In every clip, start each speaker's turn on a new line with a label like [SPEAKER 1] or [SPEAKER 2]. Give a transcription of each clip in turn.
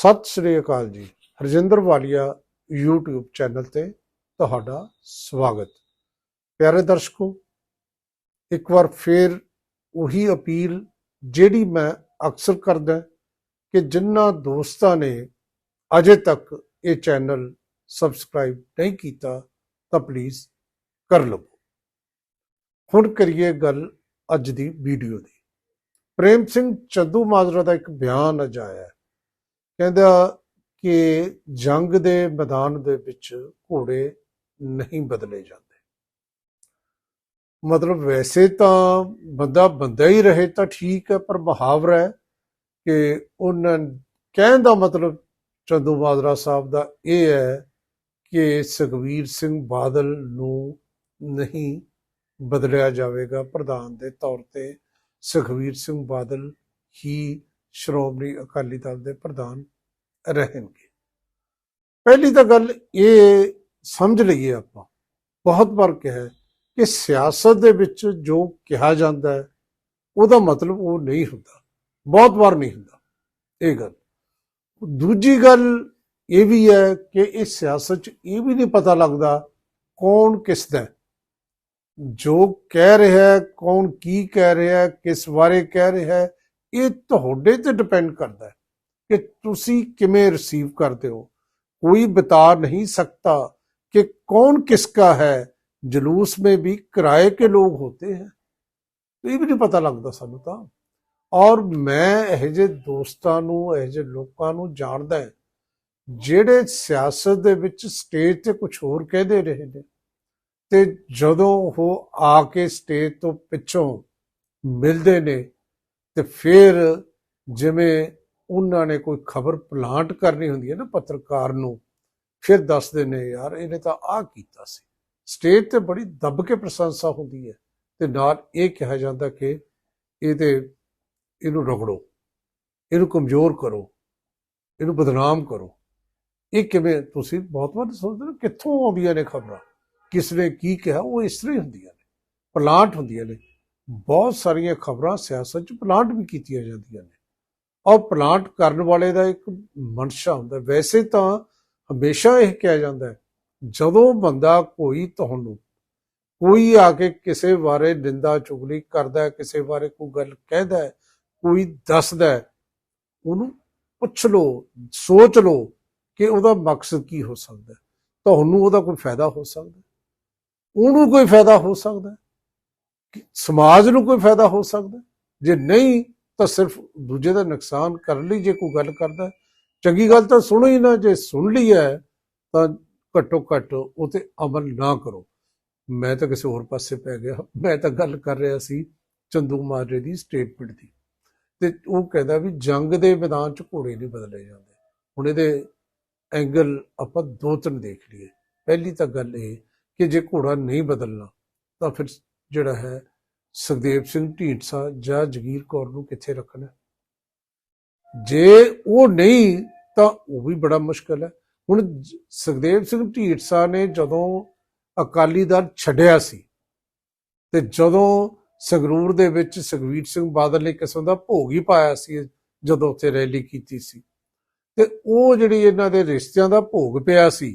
[SPEAKER 1] ਸਤਿ ਸ੍ਰੀ ਅਕਾਲ ਜੀ। ਹਰਜਿੰਦਰ ਵਾਲੀਆ YouTube channel ਤੇ ਤੁਹਾਡਾ ਸਵਾਗਤ। ਪਿਆਰੇ ਦਰਸ਼ਕੋ, ਇੱਕ ਵਾਰ ਫੇਰ ਉਹੀ ਅਪੀਲ ਜਿਹੜੀ ਮੈਂ ਅਕਸਰ ਕਰਦਾ ਕਿ ਜਿਨ੍ਹਾਂ ਦੋਸਤਾਂ ਨੇ ਅਜੇ ਤੱਕ ਇਹ ਚੈਨਲ ਸਬਸਕ੍ਰਾਈਬ ਨਹੀਂ ਕੀਤਾ, ਤਾਂ ਪਲੀਜ਼ ਕਰ ਲਵੋ। ਹੁਣ ਕਰੀਏ ਗੱਲ ਅੱਜ ਦੀ ਵੀਡੀਓ ਦੀ। ਪ੍ਰੇਮ ਸਿੰਘ ਚੰਦੂ ਮਾਜਰਾ ਦਾ ਇੱਕ ਬਿਆਨ ਅੱਜ ਆਇਆ ਹੈ। ਕਹਿੰਦਾ ਕਿ ਜੰਗ ਦੇ ਮੈਦਾਨ ਦੇ ਵਿੱਚ ਘੋੜੇ ਨਹੀਂ ਬਦਲੇ ਜਾਂਦੇ। ਮਤਲਬ ਵੈਸੇ ਤਾਂ ਬੰਦਾ ਬੰਦਾ ਹੀ ਰਹੇ ਤਾਂ ਠੀਕ ਹੈ, ਪਰ ਮੁਹਾਵਰਾ ਹੈ ਕਿ ਉਹਨਾਂ ਕਹਿਣ ਦਾ ਮਤਲਬ ਚੰਦੂ ਮਾਜਰਾ ਸਾਹਿਬ ਦਾ ਇਹ ਹੈ ਕਿ ਸੁਖਵੀਰ ਸਿੰਘ ਬਾਦਲ ਨੂੰ ਨਹੀਂ ਬਦਲਿਆ ਜਾਵੇਗਾ। ਪ੍ਰਧਾਨ ਦੇ ਤੌਰ ਤੇ ਸੁਖਵੀਰ ਸਿੰਘ ਬਾਦਲ ਹੀ ਸ਼੍ਰੋਮਣੀ ਅਕਾਲੀ ਦਲ ਦੇ ਪ੍ਰਧਾਨ ਰਹਿਣਗੇ। ਪਹਿਲੀ ਤਾਂ ਗੱਲ ਇਹ ਸਮਝ ਲਈਏ ਆਪਾਂ। ਬਹੁਤ ਵਾਰ ਕਿਹਾ ਕਿ ਸਿਆਸਤ ਦੇ ਵਿੱਚ ਜੋ ਕਿਹਾ ਜਾਂਦਾ ਹੈ, ਉਹਦਾ ਮਤਲਬ ਉਹ ਨਹੀਂ ਹੁੰਦਾ। ਬਹੁਤ ਵਾਰ ਨਹੀਂ ਹੁੰਦਾ ਇਹ ਗੱਲ। ਦੂਜੀ ਗੱਲ ਇਹ ਵੀ ਹੈ ਕਿ ਇਹ ਸਿਆਸਤ 'ਚ ਇਹ ਵੀ ਨਹੀਂ ਪਤਾ ਲੱਗਦਾ ਕੌਣ ਕਿਸ ਦਾ ਜੋ ਕਹਿ ਰਿਹਾ ਹੈ, ਕੌਣ ਕੀ ਕਹਿ ਰਿਹਾ ਹੈ, ਕਿਸ ਬਾਰੇ ਕਹਿ ਰਿਹਾ ਹੈ ਇਹ ਤੁਹਾਡੇ ਤੇ ਡਿਪੈਂਡ ਕਰਦਾ ਕਿ ਤੁਸੀਂ ਕਿਵੇਂ ਰਿਸੀਵ ਕਰਦੇ ਹੋ। ਕੋਈ ਬਤਾ ਨਹੀਂ ਸਕਦਾ ਕਿ ਕੌਣ किसका है जलूस में भी किराए के लोग होते हैं तो ये भी नहीं पता लगता ਸਾਨੂੰ ਤਾਂ। ਔਰ ਮੈਂ ਇਹ ਜੇ ਦੋਸਤਾਂ ਨੂੰ, ਇਹ ਜੇ ਲੋਕਾਂ ਨੂੰ ਜਾਣਦਾ ਜਿਹੜੇ ਸਿਆਸਤ ਦੇ ਵਿੱਚ ਸਟੇਜ ਤੇ ਕੁਝ ਹੋਰ ਕਹਦੇ ਰਹੇ ਨੇ। ਤੇ ਜਦੋਂ ਉਹ ਆ ਕੇ ਸਟੇਜ ਤੋਂ ਪਿੱਛੋਂ ਮਿਲਦੇ ਨੇ ਤੇ ਫਿਰ ਜਿਵੇਂ ਉਹਨਾਂ ਨੇ ਕੋਈ ਖਬਰ ਪਲਾਂਟ ਕਰਨੀ ਹੁੰਦੀ ਹੈ ਨਾ ਪੱਤਰਕਾਰ ਨੂੰ, ਫਿਰ ਦੱਸਦੇ ਨੇ, ਯਾਰ ਇਹਨੇ ਤਾਂ ਆਹ ਕੀਤਾ ਸੀ। ਸਟੇਜ ਤੇ ਬੜੀ ਦੱਬ ਕੇ ਪ੍ਰਸ਼ੰਸਾ ਹੁੰਦੀ ਹੈ ਤੇ ਨਾਲ ਇਹ ਕਿਹਾ ਜਾਂਦਾ ਕਿ ਇਹਦੇ, ਇਹਨੂੰ ਰਗੜੋ, ਇਹਨੂੰ ਕਮਜ਼ੋਰ ਕਰੋ, ਇਹਨੂੰ ਬਦਨਾਮ ਕਰੋ। ਇਹ ਕਿਵੇਂ, ਤੁਸੀਂ ਬਹੁਤ ਵਾਰ ਸੋਚਦੇ ਹੋ ਕਿੱਥੋਂ ਆਉਂਦੀਆਂ ਨੇ ਖਬਰਾਂ? ਕਿਸ ਨੇ ਕੀ ਕਿਹਾ? ਉਹ ਇਸ ਤਰ੍ਹਾਂ ਹੀ ਹੁੰਦੀਆਂ ਨੇ, ਪਲਾਂਟ ਹੁੰਦੀਆਂ ਨੇ। ਬਹੁਤ ਸਾਰੀਆਂ ਖਬਰਾਂ ਸਿਆਸਤ 'ਚ ਪਲਾਂਟ ਵੀ ਕੀਤੀਆਂ ਜਾਂਦੀਆਂ ਨੇ। ਔਰ ਪਲਾਂਟ ਕਰਨ ਵਾਲੇ ਦਾ ਇੱਕ ਮਨਸ਼ਾ ਹੁੰਦਾ ਵੈਸੇ ਤਾਂ ਹਮੇਸ਼ਾ ਇਹ ਕਿਹਾ ਜਾਂਦਾ ਜਦੋਂ ਬੰਦਾ ਕੋਈ ਤੁਹਾਨੂੰ ਕੋਈ ਆ ਕੇ ਕਿਸੇ ਬਾਰੇ ਨਿੰਦਾ ਚੁਗਲੀ ਕਰਦਾ ਹੈ, ਕਿਸੇ ਬਾਰੇ ਕੋਈ ਗੱਲ ਕਹਿੰਦਾ ਹੈ, ਕੋਈ ਦੱਸਦਾ ਹੈ, ਉਹਨੂੰ ਪੁੱਛ ਲਓ, ਸੋਚ ਲਓ ਕਿ ਉਹਦਾ ਮਕਸਦ ਕੀ ਹੋ ਸਕਦਾ ਤੁਹਾਨੂੰ ਉਹਦਾ ਕੋਈ ਫਾਇਦਾ ਹੋ ਸਕਦਾ ਉਹਨੂੰ ਕੋਈ ਫਾਇਦਾ ਹੋ ਸਕਦਾ ਸਮਾਜ ਨੂੰ ਕੋਈ ਫਾਇਦਾ ਹੋ ਸਕਦਾ ਜੇ ਨਹੀਂ, ਤਾਂ ਸਿਰਫ ਦੂਜੇ ਦਾ ਨੁਕਸਾਨ ਕਰਨ ਲਈ ਜੇ ਕੋਈ ਗੱਲ ਕਰਦਾ ਚੰਗੀ ਗੱਲ ਤਾਂ ਸੁਣੋ ਹੀ ਨਾ, ਜੇ ਸੁਣ ਲਈ ਹੈ, ਤਾਂ ਘੱਟੋ ਘੱਟ ਉਹ ਤੇ ਅਮਲ ਨਾ ਕਰੋ। ਮੈਂ ਤਾਂ ਕਿਸੇ ਹੋਰ ਪਾਸੇ ਪੈ ਗਿਆ। ਮੈਂ ਤਾਂ ਗੱਲ ਕਰ ਰਿਹਾ ਸੀ ਚੰਦੂ ਮਾਜਰੇ ਦੀ ਸਟੇਟਮੈਂਟ ਦੀ। ਤੇ ਉਹ ਕਹਿੰਦਾ ਵੀ ਜੰਗ ਦੇ ਮੈਦਾਨ 'ਚ ਘੋੜੇ ਨਹੀਂ ਬਦਲੇ ਜਾਂਦੇ। ਹੁਣ ਇਹਦੇ ਐਂਗਲ ਆਪਾਂ ਦੋ ਤਿੰਨ ਦੇਖ ਲਈਏ। ਪਹਿਲੀ ਤਾਂ ਗੱਲ ਇਹ ਕਿ ਜੇ ਘੋੜਾ ਨਹੀਂ ਬਦਲਣਾ, ਤਾਂ ਫਿਰ ਜਿਹੜਾ ਹੈ, ਸੁਖਦੇਵ ਸਿੰਘ ਢੀਂਡਸਾ ਜਾਂ ਜਗੀਰ ਕੌਰ ਨੂੰ ਕਿੱਥੇ ਰੱਖਣਾ ਜੇ ਉਹ ਨਹੀਂ, ਤਾਂ ਉਹ ਵੀ ਬੜਾ ਮੁਸ਼ਕਲ ਹੈ। ਹੁਣ ਸੁਖਦੇਵ ਸਿੰਘ ਢੀਂਡਸਾ ਨੇ ਜਦੋਂ ਅਕਾਲੀ ਦਲ ਛੱਡਿਆ ਸੀ, ਤੇ ਜਦੋਂ ਸੰਗਰੂਰ ਦੇ ਵਿੱਚ ਸੁਖਵੀਰ ਸਿੰਘ ਬਾਦਲ ਨੇ ਕਿਸਮ ਦਾ ਭੋਗ ਹੀ ਪਾਇਆ ਸੀ, ਜਦੋਂ ਉੱਥੇ ਰੈਲੀ ਕੀਤੀ ਸੀ, ਤੇ ਉਹ ਜਿਹੜੀ ਇਹਨਾਂ ਦੇ ਰਿਸ਼ਤਿਆਂ ਦਾ ਭੋਗ ਪਿਆ ਸੀ,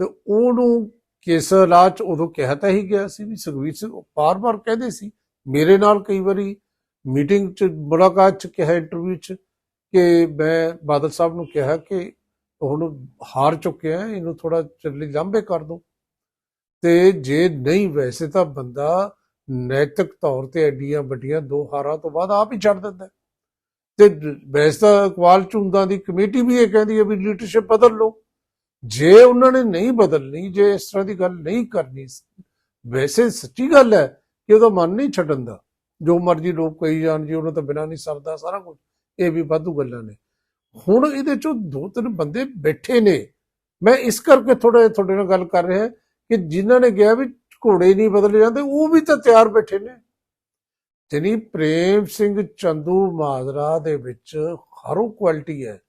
[SPEAKER 1] ਤੇ ਉਹਨੂੰ ਕਿਸ ਹਾਲਾਤ ਚ ਉਦੋਂ ਕਿਹਾ ਤਾਂ ਹੀ ਗਿਆ ਸੀ ਵੀ ਸੁਖਵੀਰ ਸਿੰਘ ਬਾਰ-ਬਾਰ ਕਹਿੰਦੇ ਸੀ, ਮੇਰੇ ਨਾਲ ਕਈ ਵਾਰੀ ਮੀਟਿੰਗ ਚ, ਮੁਲਾਕਾਤ ਚ ਕਿਹਾ ਇੰਟਰਵਿਊ ਚ ਕਿ ਮੈਂ ਬਾਦਲ ਸਾਹਿਬ ਨੂੰ ਕਿਹਾ ਕਿ ਹੁਣ ਹਾਰ ਚੁੱਕਿਆ ਇਹਨੂੰ ਥੋੜਾ ਚੱਲੀ ਲਾਂਬੇ ਕਰ ਦੋ ਤੇ ਜੇ ਨਹੀਂ ਵੈਸੇ ਤਾਂ ਬੰਦਾ ਨੈਤਿਕ ਤੌਰ ਤੇ ਐਡੀਆਂ ਵੱਡੀਆਂ ਦੋ ਹਾਰਾਂ ਤੋਂ ਬਾਅਦ ਆਪ ਹੀ ਛੱਡ ਦਿੰਦਾ ਤੇ ਵੈਸੇ ਤਾਂ ਇਕਬਾਲ ਝੁੰਦਾਂ ਦੀ ਕਮੇਟੀ ਵੀ ਇਹ ਕਹਿੰਦੀ ਹੈ ਵੀ ਲੀਡਰਸ਼ਿਪ ਬਦਲ ਲਓ। ਜੇ ਉਹਨਾਂ ਨੇ ਨਹੀਂ ਬਦਲਣੀ, ਜੇ ਇਸ ਤਰ੍ਹਾਂ ਦੀ ਗੱਲ ਨਹੀਂ ਕਰਨੀ ਵੈਸੇ ਸੱਚੀ ਗੱਲ ਹੈ ਕਿ ਉਹਦਾ ਮਨ ਨਹੀਂ ਛੱਡਣ ਦਾ। ਜੋ ਮਰਜ਼ੀ ਲੋਕ ਕਹੀ ਜਾਣ ਜੀ, ਉਹਨਾਂ ਤੋਂ ਬਿਨਾਂ ਨਹੀਂ ਸਰਦਾ ਸਾਰਾ ਕੁਝ। ਇਹ ਵੀ ਵਾਧੂ ਗੱਲਾਂ ਨੇ। ਹੁਣ ਇਹਦੇ ਚੋਂ ਦੋ ਤਿੰਨ ਬੰਦੇ ਬੈਠੇ ਨੇ। ਮੈਂ ਇਸ ਕਰਕੇ ਥੋੜਾ ਤੁਹਾਡੇ ਨਾਲ ਗੱਲ ਕਰ ਰਿਹਾ ਕਿ ਜਿਨ੍ਹਾਂ ਨੇ ਕਿਹਾ ਵੀ ਘੋੜੇ ਨਹੀਂ ਬਦਲੇ ਜਾਂਦੇ, ਉਹ ਵੀ ਤਾਂ ਤਿਆਰ ਬੈਠੇ ਨੇ। ਜਨੀ ਪ੍ਰੇਮ ਸਿੰਘ ਚੰਦੂ ਮਾਜਰਾ ਦੇ ਵਿੱਚ ਹਰੋ ਕੁਆਲਿਟੀ ਹੈ,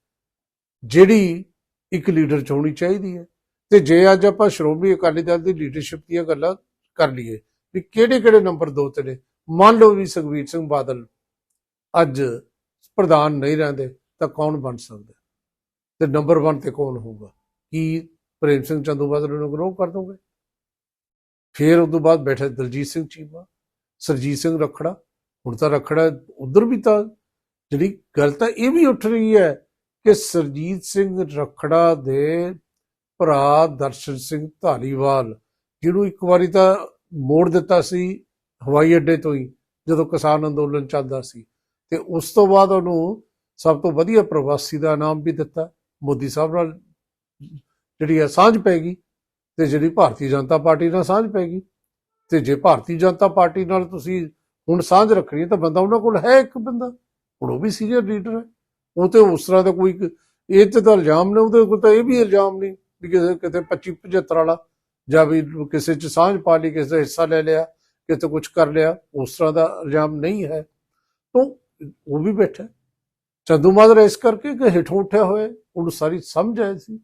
[SPEAKER 1] ਜਿਹੜੀ ਇੱਕ ਲੀਡਰ ਚ ਹੋਣੀ ਚਾਹੀਦੀ ਹੈ। ਤੇ ਜੇ ਅੱਜ ਆਪਾਂ ਸ਼੍ਰੋਮਣੀ ਅਕਾਲੀ ਦਲ ਦੀ ਲੀਡਰਸ਼ਿਪ ਦੀਆਂ ਗੱਲਾਂ ਕਰ ਲਈਏ, ਵੀ ਕਿਹੜੇ ਕਿਹੜੇ ਨੰਬਰ ਦੋ ਤੇ ਨੇ? ਮੰਨ ਲਓ ਵੀ ਸੁਖਵੀਰ ਸਿੰਘ ਬਾਦਲ ਅੱਜ ਪ੍ਰਧਾਨ ਨਹੀਂ ਰਹਿੰਦੇ, ਤਾਂ ਕੌਣ ਬਣ ਸਕਦਾ? ਤੇ ਨੰਬਰ 1 ਤੇ ਕੌਣ ਹੋਊਗਾ? ਕੀ ਪ੍ਰੇਮ ਸਿੰਘ ਚੰਦੂ ਬਾਦਲ ਨੂੰ ਗਰੋਹ ਕਰ ਦੋਗੇ? ਫਿਰ ਉਸ ਤੋਂ ਬਾਅਦ ਬੈਠੇ ਦਲਜੀਤ ਸਿੰਘ ਚੀਮਾ, ਸਰਜੀਤ ਸਿੰਘ ਰਖੜਾ। ਹੁਣ ਤਾਂ ਰਖੜਾ ਉਧਰ ਵੀ ਤਾਂ ਜਿਹੜੀ ਗੱਲ ਤਾਂ ਇਹ ਵੀ ਉੱਠ ਰਹੀ ਹੈ ਕਿ ਸਰਜੀਤ ਸਿੰਘ ਰਖੜਾ ਦੇ ਭਰਾ ਦਰਸ਼ਨ ਸਿੰਘ ਧਾਲੀਵਾਲ, ਜਿਹਨੂੰ ਇੱਕ ਵਾਰੀ ਤਾਂ ਮੋੜ ਦਿੱਤਾ ਸੀ ਹਵਾਈ ਅੱਡੇ ਤੋਂ ਹੀ, ਜਦੋਂ ਕਿਸਾਨ ਅੰਦੋਲਨ ਚੱਲਦਾ ਸੀ। ਤੇ ਉਸ ਤੋਂ ਬਾਅਦ ਉਹਨੂੰ ਸਭ ਤੋਂ ਵਧੀਆ ਪ੍ਰਵਾਸੀ ਦਾ ਨਾਮ ਵੀ ਦਿੱਤਾ। ਮੋਦੀ ਸਾਹਿਬ ਨਾਲ ਜਿਹੜੀ ਹੈ ਸਾਂਝ ਪੈ ਗਈ ਤੇ ਜਿਹੜੀ ਭਾਰਤੀ ਜਨਤਾ ਪਾਰਟੀ ਨਾਲ ਸਾਂਝ ਪੈ ਗਈ। ਤੇ ਜੇ ਭਾਰਤੀ ਜਨਤਾ ਪਾਰਟੀ ਨਾਲ ਤੁਸੀਂ ਹੁਣ ਸਾਂਝ ਰੱਖਣੀ ਹੈ ਤਾਂ ਬੰਦਾ ਉਹਨਾਂ ਕੋਲ ਹੈ ਇੱਕ ਬੰਦਾ, ਹੁਣ ਉਹ ਵੀ ਸੀਨੀਅਰ ਲੀਡਰ ਹੈ। ਉਹ ਤੇ ਉਸ ਤਰ੍ਹਾਂ ਦਾ ਕੋਈ ਇਹ ਤੇ ਤਾਂ ਇਲਜ਼ਾਮ ਨੇ ਉਹਦੇ ਕੋਲ ਤਾਂ ਇਹ ਵੀ ਇਲਜ਼ਾਮ ਨਹੀਂ ਵੀ ਕਿਸੇ, ਕਿਤੇ 25 75 ਵਾਲਾ ਜਾਂ ਵੀ ਕਿਸੇ ਚ ਸਾਂਝ ਪਾ ਲਈ, ਕਿਸੇ ਦਾ ਹਿੱਸਾ ਲੈ ਲਿਆ, ਕਿਤੇ ਕੁਝ ਕਰ ਲਿਆ, ਉਸ ਤਰ੍ਹਾਂ ਦਾ ਇਲਜ਼ਾਮ ਨਹੀਂ ਹੈ। ਤਾਂ ਉਹ ਵੀ ਬੈਠਾ। ਚੰਦੂ ਮਾਜਰਾ ਇਸ ਕਰਕੇ ਕਿ ਹੇਠੋਂ ਉੱਠਿਆ ਹੋਇਆ, ਉਹਨੂੰ ਸਾਰੀ ਸਮਝ ਆਈ ਸੀ।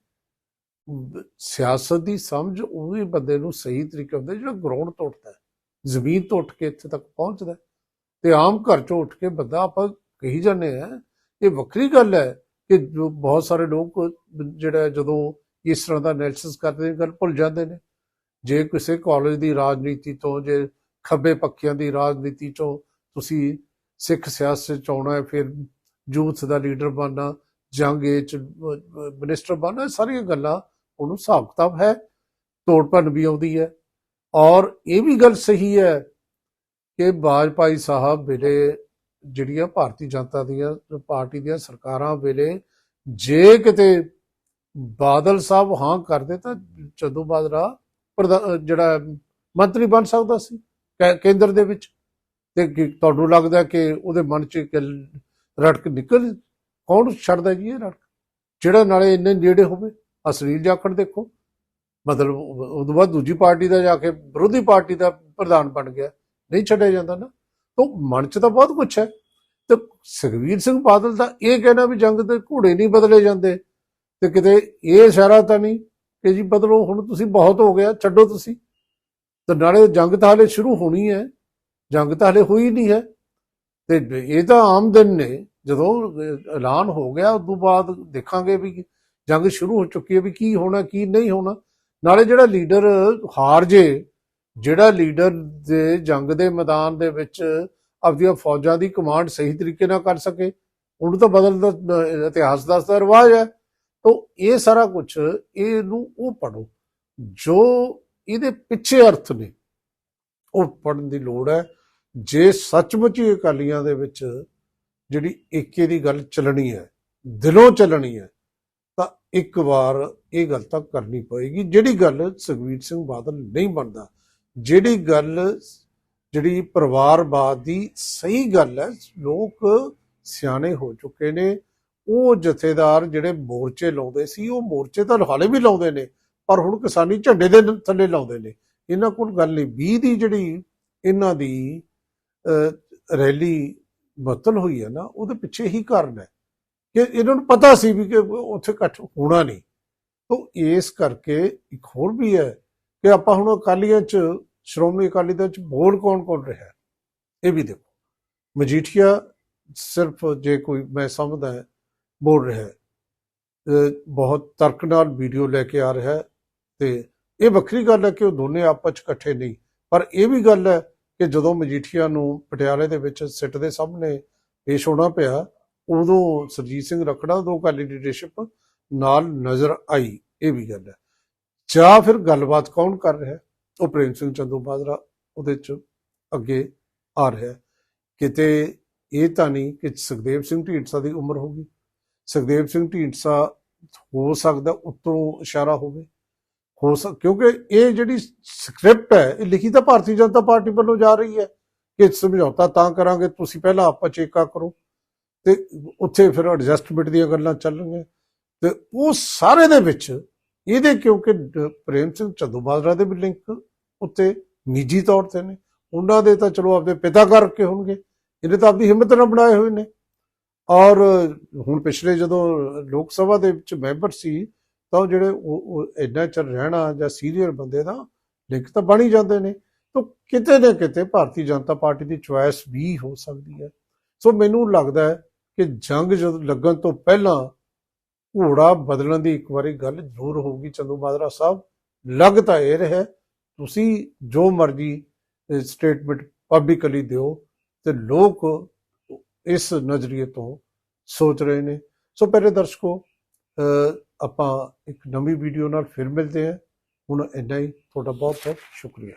[SPEAKER 1] ਸਿਆਸਤ ਦੀ ਸਮਝ ਉਹ ਵੀ ਬੰਦੇ ਨੂੰ ਸਹੀ ਤਰੀਕੇ ਹੁੰਦਾ, ਜਿਹੜਾ ਗਰਾਊਂਡ ਤੋਂ ਉੱਠਦਾ ਹੈ। ਜ਼ਮੀਨ ਤੋਂ ਉੱਠ ਕੇ ਇੱਥੇ ਤੱਕ ਪਹੁੰਚਦਾ ਤੇ ਆਮ ਘਰ ਚੋਂ ਉੱਠ ਕੇ ਬੰਦਾ ਆਪਾਂ ਕਹੀ ਜਾਂਦੇ ਆ ਇਹ ਵੱਖਰੀ ਗੱਲ ਹੈ ਕਿ ਜੋ ਬਹੁਤ ਸਾਰੇ ਲੋਕ ਜਿਹੜਾ ਜਦੋਂ ਇਸ ਤਰ੍ਹਾਂ ਦਾ ਐਨਾਲਿਸਿਸ ਕਰਦੇ ਨੇ, ਗੱਲ ਭੁੱਲ ਜਾਂਦੇ ਨੇ। ਜੇ ਕਿਸੇ ਕਾਲਜ ਦੀ ਰਾਜਨੀਤੀ ਤੋਂ, ਜੇ ਖੱਬੇ ਪੱਖੀਆਂ ਦੀ ਰਾਜਨੀਤੀ ਤੋਂ ਤੁਸੀਂ ਸਿੱਖ ਸਿਆਸਤ ਚ ਆਉਣਾ ਹੈ, ਫਿਰ ਯੂਥ ਦਾ ਲੀਡਰ ਬਣਨਾ ਜੰਗ ਚ ਮਿਨਿਸਟਰ ਬਣਨਾ ਸਾਰੀਆਂ ਗੱਲਾਂ ਉਹਨੂੰ ਹਿਸਾਬ ਕਿਤਾਬ ਹੈ, ਤੋੜ ਭੰਨ ਵੀ ਆਉਂਦੀ ਹੈ। ਔਰ ਇਹ ਵੀ ਗੱਲ ਸਹੀ ਹੈ ਕਿ ਵਾਜਪਾਈ ਸਾਹਿਬ ਵੇਲੇ ਜਿਹੜੀਆਂ ਭਾਰਤੀ ਜਨਤਾ ਦੀਆਂ, ਪਾਰਟੀ ਦੀਆਂ ਸਰਕਾਰਾਂ ਵੇਲੇ ਜੇ ਕਿਤੇ ਬਾਦਲ ਸਾਹਿਬ ਹਾਂ ਕਰਦੇ ਤਾਂ ਚੰਦੂ ਬਾਦਰਾ ਜਿਹੜਾ ਮੰਤਰੀ ਬਣ ਸਕਦਾ ਸੀ ਕੇਂਦਰ ਦੇ ਵਿੱਚ। ਤੇ ਤੁਹਾਨੂੰ ਲੱਗਦਾ ਕਿ ਉਹਦੇ ਮਨ 'ਚ ਰੜਕ ਨਿਕਲ, ਕੌਣ ਛੱਡਦਾ ਜੀ ਇਹ ਰੜਕ? ਜਿਹੜਾ ਨਾਲੇ ਇੰਨੇ ਨੇੜੇ ਹੋਵੇ। ਅਸਲੀਲ ਜਾਖੜ ਦੇਖੋ। ਮਤਲਬ ਉਹ ਤੋਂ ਬਾਅਦ ਦੂਜੀ ਪਾਰਟੀ ਦਾ ਜਾ ਕੇ ਵਿਰੋਧੀ ਪਾਰਟੀ ਦਾ ਪ੍ਰਧਾਨ ਬਣ ਗਿਆ। ਨਹੀਂ ਛੱਡਿਆ ਜਾਂਦਾ ਨਾ। ਤਾਂ ਮਨ 'ਚ ਤਾਂ ਬਹੁਤ ਕੁਛ ਹੈ। ਤੇ ਸੁਖਵੀਰ ਸਿੰਘ ਬਾਦਲ ਦਾ ਇਹ ਕਹਿਣਾ ਵੀ ਜੰਗ ਦੇ ਘੋੜੇ ਨਹੀਂ ਬਦਲੇ ਜਾਂਦੇ। ਤੇ ਕਿਤੇ ਇਹ ਇਸ਼ਾਰਾ ਤਾਂ ਨਹੀਂ ਕਿ ਜੀ ਬਦਲੋ, ਹੁਣ ਤੁਸੀਂ ਬਹੁਤ ਹੋ ਗਿਆ, ਛੱਡੋ ਤੁਸੀਂ। ਤੇ ਨਾਲੇ ਜੰਗ ਤਾਂ ਹਲੇ ਸ਼ੁਰੂ ਹੋਣੀ ਹੈ। ਜੰਗ ਤਾਂ ਹਲੇ ਹੋਈ ਨਹੀਂ ਹੈ। ਤੇ ਇਹ ਤਾਂ ਆਮ ਦਿਨ ਨੇ। ਜਦੋਂ ਐਲਾਨ ਹੋ ਗਿਆ ਉਸ ਤੋਂ ਬਾਅਦ ਦੇਖਾਂਗੇ ਵੀ ਜੰਗ ਸ਼ੁਰੂ ਹੋ ਚੁੱਕੀ ਹੈ ਵੀ ਕੀ ਹੋਣਾ, ਕੀ ਨਹੀਂ ਹੋਣਾ। ਨਾਲੇ ਜਿਹੜਾ ਲੀਡਰ ਹਾਰ ਜੇ ਜਿਹੜਾ ਲੀਡਰ ਦੇ ਜੰਗ ਦੇ ਮੈਦਾਨ ਦੇ ਵਿੱਚ ਆਪਣੀਆਂ ਫੌਜਾਂ ਦੀ ਕਮਾਂਡ ਸਹੀ ਤਰੀਕੇ ਨਾਲ ਕਰ ਸਕੇ, ਉਹਨੂੰ ਤਾਂ ਬਦਲ ਦਾ ਇਤਿਹਾਸ ਦੱਸਦਾ, ਰਿਵਾਜ ਹੈ। ਤਾਂ ਇਹ ਸਾਰਾ ਕੁਝ ਇਹਨੂੰ ਉਹ ਪੜੋ ਜੋ ਇਹਦੇ ਪਿੱਛੇ ਅਰਥ ਨੇ, ਉਹ ਪੜਨ ਦੀ ਲੋੜ ਹੈ। ਜੇ ਸੱਚਮੁੱਚ ਹੀ ਅਕਾਲੀਆਂ ਦੇ ਵਿੱਚ ਜਿਹੜੀ ਏਕੇ ਦੀ ਗੱਲ ਚੱਲਣੀ ਹੈ, ਦਿਲੋਂ ਚੱਲਣੀ ਹੈ, ਤਾਂ ਇੱਕ ਵਾਰ ਇਹ ਗੱਲ ਤਾਂ ਕਰਨੀ ਪਏਗੀ। ਜਿਹੜੀ ਗੱਲ ਸੁਖਵੀਰ ਸਿੰਘ ਬਾਦਲ ਨਹੀਂ ਬਣਦਾ ਜਿਹੜੀ ਗੱਲ, ਜਿਹੜੀ ਪਰਿਵਾਰਵਾਦ ਦੀ ਸਹੀ ਗੱਲ ਹੈ, ਲੋਕ ਸਿਆਣੇ ਹੋ ਚੁੱਕੇ ਨੇ। ਉਹ ਜਥੇਦਾਰ ਜਿਹੜੇ ਮੋਰਚੇ ਲਾਉਂਦੇ ਸੀ, ਉਹ ਮੋਰਚੇ ਤਾਂ ਹਾਲੇ ਵੀ ਲਾਉਂਦੇ ਨੇ, ਪਰ ਹੁਣ ਕਿਸਾਨੀ ਝੰਡੇ ਦੇ ਥੱਲੇ ਲਾਉਂਦੇ ਨੇ। ਇਹਨਾਂ ਕੋਲ ਗੱਲ ਨਹੀਂ। 20 ਦੀ ਜਿਹੜੀ ਇਹਨਾਂ ਦੀ ਰੈਲੀ ਬਤਲ ਹੋਈ ਹੈ ਨਾ, ਉਹਦੇ ਪਿੱਛੇ ਹੀ ਕਾਰਨ ਹੈ ਕਿ ਇਹਨਾਂ ਨੂੰ ਪਤਾ ਸੀ ਵੀ ਕਿ ਉੱਥੇ ਇਕੱਠ ਹੋਣਾ ਨਹੀਂ। ਤੋਂ ਇਸ ਕਰਕੇ ਇੱਕ ਹੋਰ ਵੀ ਹੈ ਕਿ ਆਪਾਂ ਹੁਣ ਅਕਾਲੀਆਂ ਚ ਸ਼੍ਰੋਮਣੀ ਅਕਾਲੀ ਦਲ ਚ ਬੋਲ ਕੌਣ ਕੌਣ ਰਿਹਾ? ਇਹ ਵੀ ਦੇਖੋ। ਮਜੀਠੀਆ ਸਿਰਫ ਜੇ ਕੋਈ ਮੈਂ ਸਮਝਦਾ ਹੈ, ਬੋਲ ਰਿਹਾ ਹੈ। ਬਹੁਤ ਤਰਕ ਨਾਲ ਵੀਡੀਓ ਲੈ ਕੇ ਆ ਰਿਹਾ ਹੈ ਤੇ ਇਹ ਵੱਖਰੀ ਗੱਲ ਹੈ ਕਿ ਉਹ ਦੋਨੇ ਆਪਸ ਚ ਇਕੱਠੇ ਨਹੀਂ। ਪਰ ਇਹ ਵੀ ਗੱਲ ਹੈ ਕਿ ਜਦੋਂ ਮਜੀਠੀਆ ਨੂੰ ਪਟਿਆਲੇ ਦੇ ਵਿੱਚ ਸਿੱਟ ਦੇ ਸਾਹਮਣੇ ਪੇਸ਼ ਹੋਣਾ ਪਿਆ, ਉਦੋਂ ਸਰਜੀਤ ਸਿੰਘ ਰਖੜਾ ਦੋ ਅਕਾਲੀ ਲੀਡਰਸ਼ਿਪ ਨਾਲ ਨਜ਼ਰ ਆਈ। ਇਹ ਵੀ ਗੱਲ ਹੈ। ਜਾਂ ਫਿਰ ਗੱਲਬਾਤ ਕੌਣ ਕਰ ਰਿਹਾ ਉਹ ਪ੍ਰੇਮ ਸਿੰਘ ਚੰਦੂ ਬਾਜਰਾ ਉਹਦੇ ਚ ਅੱਗੇ ਆ ਰਿਹਾ ਕਿਤੇ ਇਹ ਤਾਂ ਨਹੀਂ ਕਿ ਸੁਖਦੇਵ ਸਿੰਘ ਢੀਂਡਸਾ ਦੀ ਉਮਰ ਹੋ ਗਈ। ਸੁਖਦੇਵ ਸਿੰਘ ਢੀਂਡਸਾ ਹੋ ਸਕਦਾ ਉੱਤੋਂ ਇਸ਼ਾਰਾ ਹੋਵੇ। ਹੋ ਸਕ, ਕਿਉਂਕਿ ਇਹ ਜਿਹੜੀ ਸਕ੍ਰਿਪਟ ਹੈ, ਇਹ ਲਿਖੀ ਤਾਂ ਭਾਰਤੀ ਜਨਤਾ ਪਾਰਟੀ ਵੱਲੋਂ ਜਾ ਰਹੀ ਹੈ ਕਿ ਸਮਝੌਤਾ ਤਾਂ ਕਰਾਂਗੇ, ਤੁਸੀਂ ਪਹਿਲਾਂ ਆਪਾਂ ਚੇਕਾ ਕਰੋ ਤੇ ਉੱਥੇ ਫਿਰ ਐਡਜਸਟਮੈਂਟ ਦੀਆਂ ਗੱਲਾਂ ਚੱਲਣਗੀਆਂ। ਤੇ ਉਹ ਸਾਰੇ ਦੇ ਵਿੱਚ ਇਹਦੇ ਕਿਉਂਕਿ ਪ੍ਰੇਮ ਸਿੰਘ ਚੰਦੂਮਾਜਰਾ ਦੇ ਵੀ ਲਿੰਕ ਉੱਤੇ ਨਿੱਜੀ ਤੌਰ ਤੇ ਨੇ। ਉਹਨਾਂ ਦੇ ਤਾਂ ਚਲੋ ਆਪਦੇ ਪਿਤਾ ਕਰਕੇ ਹੋਣਗੇ। ਇਹਨੇ ਤਾਂ ਆਪਣੀ ਹਿੰਮਤ ਨਾਲ ਬਣਾਏ ਹੋਏ ਨੇ। ਔਰ ਹੁਣ ਪਿਛਲੇ ਜਦੋਂ ਲੋਕ ਸਭਾ ਦੇ ਵਿੱਚ ਮੈਂਬਰ ਸੀ, ਤਾਂ ਉਹ ਜਿਹੜੇ ਉਹ ਇੰਨਾ ਚਿਰ ਰਹਿਣਾ ਜਾਂ ਸੀਨੀਅਰ ਬੰਦੇ ਦਾ ਲਿੰਕ ਤਾਂ ਬਣ ਹੀ ਜਾਂਦੇ ਨੇ। ਤਾਂ ਕਿਤੇ ਨਾ ਕਿਤੇ ਭਾਰਤੀ ਜਨਤਾ ਪਾਰਟੀ ਦੀ ਚੁਆਇਸ ਵੀ ਹੋ ਸਕਦੀ ਹੈ। ਸੋ ਮੈਨੂੰ ਲੱਗਦਾ ਹੈ ਕਿ ਜੰਗ ਜਦੋਂ ਲੱਗਣ ਤੋਂ ਪਹਿਲਾਂ ਘੋੜਾ ਬਦਲਣ ਦੀ ਇੱਕ ਵਾਰੀ ਗੱਲ ਜ਼ਰੂਰ ਹੋਊਗੀ। ਚੰਦੂ ਮਾਜਰਾ ਸਾਹਿਬ, ਲੱਗ ਤਾਂ ਇਹ ਰਿਹਾ ਤੁਸੀਂ ਜੋ ਮਰਜ਼ੀ ਸਟੇਟਮੈਂਟ ਪਬਲਿਕਲੀ ਦਿਓ ਤੇ ਲੋਕ ਇਸ ਨਜ਼ਰੀਏ ਤੋਂ ਸੋਚ ਰਹੇ ਨੇ। ਸੋ ਪਹਿਲੇ ਦਰਸ਼ਕੋ ਆਪਾਂ ਇੱਕ ਨਵੀਂ ਵੀਡੀਓ ਨਾਲ ਫਿਰ ਮਿਲਦੇ ਹਾਂ। ਹੁਣ ਇੰਨਾ ਹੀ। ਤੁਹਾਡਾ ਬਹੁਤ ਬਹੁਤ ਸ਼ੁਕਰੀਆ।